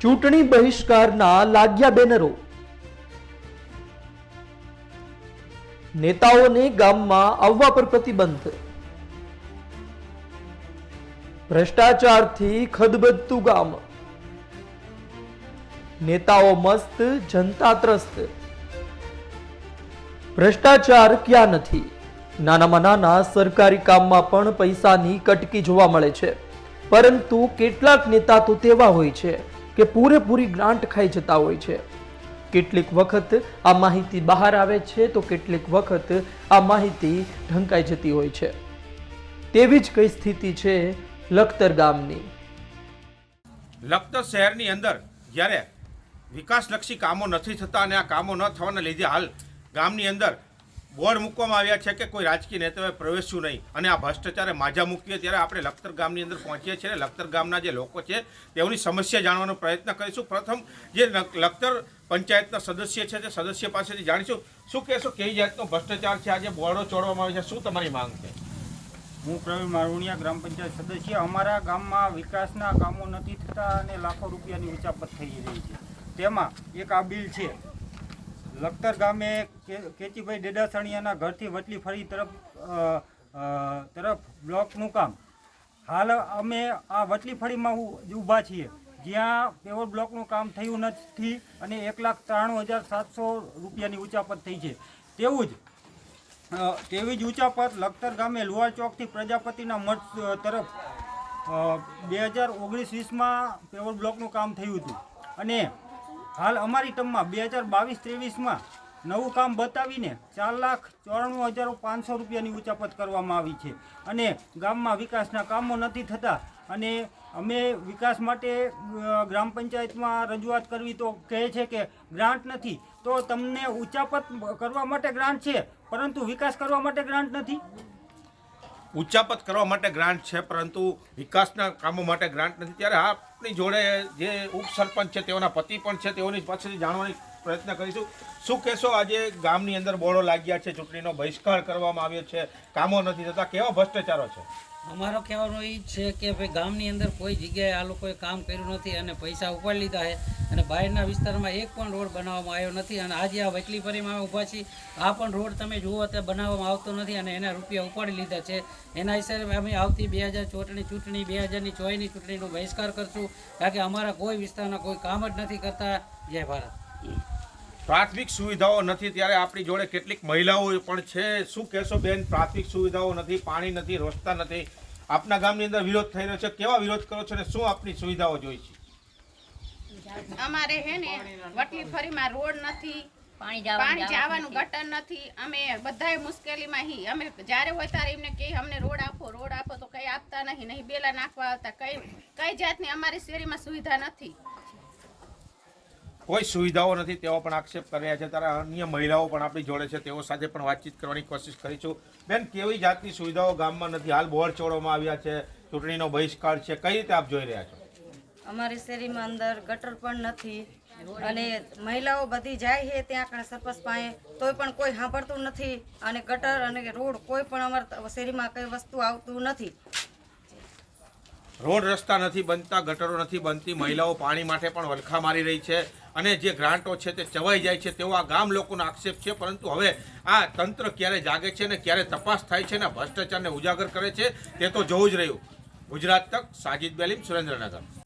ચૂંટણી બહિષ્કારના લાગ્યા બેનરો. નેતાઓને ગામમાં આવવા પર પ્રતિબંધ. ભ્રષ્ટાચારથી ખદબદતું ગામ. નેતાઓ મસ્ત, જનતા ત્રસ્ત. ભ્રષ્ટાચાર ક્યાં નથી? નાનામાં નાના સરકારી કામમાં પણ પૈસાની કટકી જોવા મળે છે. પરંતુ કેટલાક નેતા તો તેવા હોય છે. કે પૂરેપૂરી ગ્રાન્ટ ખાઈ જતા હોય છે. કેટલીક વખત આ માહિતી બહાર આવે છે તો કેટલીક વખત આ માહિતી ઢંકાઈ જતી હોય છે. તેવી જ કઈ સ્થિતિ છે લખતર ગામની. લખતર શહેરની અંદર જ્યારે વિકાસલક્ષી કામો નથી થતા અને આ કામો ન થવાના લીધે હાલ ગામની અંદર બોર્ડ મૂકવામાં આવ્યા છે કે કોઈ રાજકીય નેતાએ પ્રવેશ્યું નહીં. અને આ ભ્રષ્ટાચારે માજા મૂકીએ ત્યારે આપણે લખતર ગામની અંદર પહોંચીએ છીએ લખતર ગામના જે લોકો છે તેઓની સમસ્યા જાણવાનો પ્રયત્ન કરીશું. પ્રથમ જે લખ- લખતર પંચાયતના સદસ્ય છે તે સદસ્ય પાસેથી જાણીશું. શું કહેશો, કેવી જાતનો ભ્રષ્ટાચાર છે? આજે બોર્ડો ચોડવામાં આવે છે. શું તમારી માંગ છે? હું પ્રવીણ મારુણિયા, ગ્રામ પંચાયત સદસ્ય. અમારા ગામમાં વિકાસના કામો નથી થતા અને લાખો રૂપિયાની ઉચાપત થઈ રહી છે. તેમાં એક આ બિલ છે. લખતર ગામે કેચીભાઈ ડેડાસણિયાના ઘરથી વટલી ફરી તરફ તરફ બ્લોકનું કામ. હાલ અમે આ વટલી ફળીમાં ઊભા છીએ. જ્યાં પેવર બ્લોકનું કામ થયું નથી અને એક લાખ ત્રાણું હજાર સાતસો રૂપિયાની ઉચાપત થઈ છે. તેવું જ તેવી જ ઉચાપત લખતર ગામે લુહાર ચોકથી પ્રજાપતિના મઠ તરફ બે હજાર ઓગણીસ વીસમાં પેવર બ્લોકનું કામ થયું હતું. અને હાલ અમારી ટમમાં બે હજાર બાવીસ ત્રેવીસમાં નવું કામ બતાવીને ચાર લાખ ચોરાણું હજાર પાંચસો રૂપિયાની ઉચાપત કરવામાં આવી છે. અને ગામમાં વિકાસના કામો નથી થતા અને અમે વિકાસ માટે ગ્રામ પંચાયતમાં રજૂઆત કરવી તો કહે છે કે ગ્રાન્ટ નથી. તો તમને ઉચાપત કરવા માટે ગ્રાન્ટ છે, પરંતુ વિકાસ કરવા માટે ગ્રાન્ટ નથી? ઉચ્ચાપત કરવા માટે ગ્રાન્ટ છે, પરંતુ વિકાસના કામો માટે ગ્રાન્ટ નથી. ત્યારે આપની જોડે જે ઉપસરપંચ છે, તેઓના પતિ પણ છે, તેઓની પાસેથી જાણવાની પ્રયત્ન કરીશું. શું કહેશો, આજે ગામની અંદર બોર્ડો લાગ્યા છે, ચૂંટણીનો બહિષ્કાર કરવામાં આવ્યો છે, કામો નથી થતા, કેવા ભ્રષ્ટાચારો છે? અમારો કહેવાનો એ છે કે ભાઈ ગામની અંદર કોઈ જગ્યાએ આ લોકોએ કામ કર્યું નથી અને પૈસા ઉપાડી લીધા છે અને બહારના વિસ્તારમાં એક પણ રોડ બનાવવામાં આવ્યો નથી અને આજે આ વચલી ફરીમાં અમે ઊભા છીએ. આ પણ રોડ તમે જુઓ તો બનાવવામાં આવતો નથી અને એના રૂપિયા ઉપાડી લીધા છે. એના હિસાબે અમે આવતી બે હજાર ચોટની ચૂંટણી, બે હજારની ચોયની ચૂંટણીનો બહિષ્કાર કરશું. કારણ કે અમારા કોઈ વિસ્તારના કોઈ કામ જ નથી કરતા. જય ભારત. પ્રાથમિક સુવિધાઓ નથી ત્યારે આપણી જોડે કેટલીક મહિલાઓ પણ છે. શું કહેશો બેન? પ્રાથમિક સુવિધાઓ નથી પાણી નથી રસ્તા નથી. આપના ગામની અંદર વિરોધ થઈ રહ્યો છે. કેવા વિરોધ કરો છો અને શું આપની સુવિધાઓ જોઈ છે? અમારે હે ને વટલી ફરીમાં રોડ નથી પાણી જવાનું ગટર નથી. અમે બધાય મુશ્કેલીમાં હી. અમે જ્યારે હોય ત્યારે એમને કહે અમને રોડ આપો રોડ આપો તો કંઈ આપતા નહીં નહીં બેલા નાખવા આવતા. કઈ કઈ જાતની અમારી શેરીમાં સુવિધા નથી. કોઈ સુવિધાઓ નથી તેઓ પણ આક્ષેપ કરી રહ્યા છે. ત્યારે અન્ય મહિલાઓ પણ આપણી જોડે છે તેઓ સાથે પણ વાતચીત કરવાની કોશિશ કરીશું બેન કેવી જાતની સુવિધાઓ ગામમાં નથી? હાલ બોર્ડ ચોડવામાં આવ્યા છે ચૂંટણીનો બહિષ્કાર છે. કઈ રીતે આપ જોઈ રહ્યા છો? અમારી શેરીમાં અંદર ગટર પણ નથી અને મહિલાઓ બધી જાય છે ત્યાં આગળ સરપંચ પાસે તોય પણ કોઈ સાંભળતું નથી. અને ગટર અને રોડ કોઈ પણ અમારા શેરીમાં કઈ વસ્તુ આવતું નથી. રોડ રસ્તા નથી બનતા ગટરો નથી બનતી મહિલાઓ પાણી માટે પણ વલખા મારી રહી છે. અને જે ગ્રાન્ટો છે તે ચવાઈ જાય છે તેવો આ ગામ લોકોનો આક્ષેપ છે, પરંતુ હવે આ તંત્ર ક્યારે જાગે છે અને ક્યારે તપાસ થાય છે અને ભ્રષ્ટાચારને ઉજાગર કરે છે, તે તો જોવું જ રહ્યું. ગુજરાત તક, સાજિદ બેલીમ, સુરેન્દ્રનગર.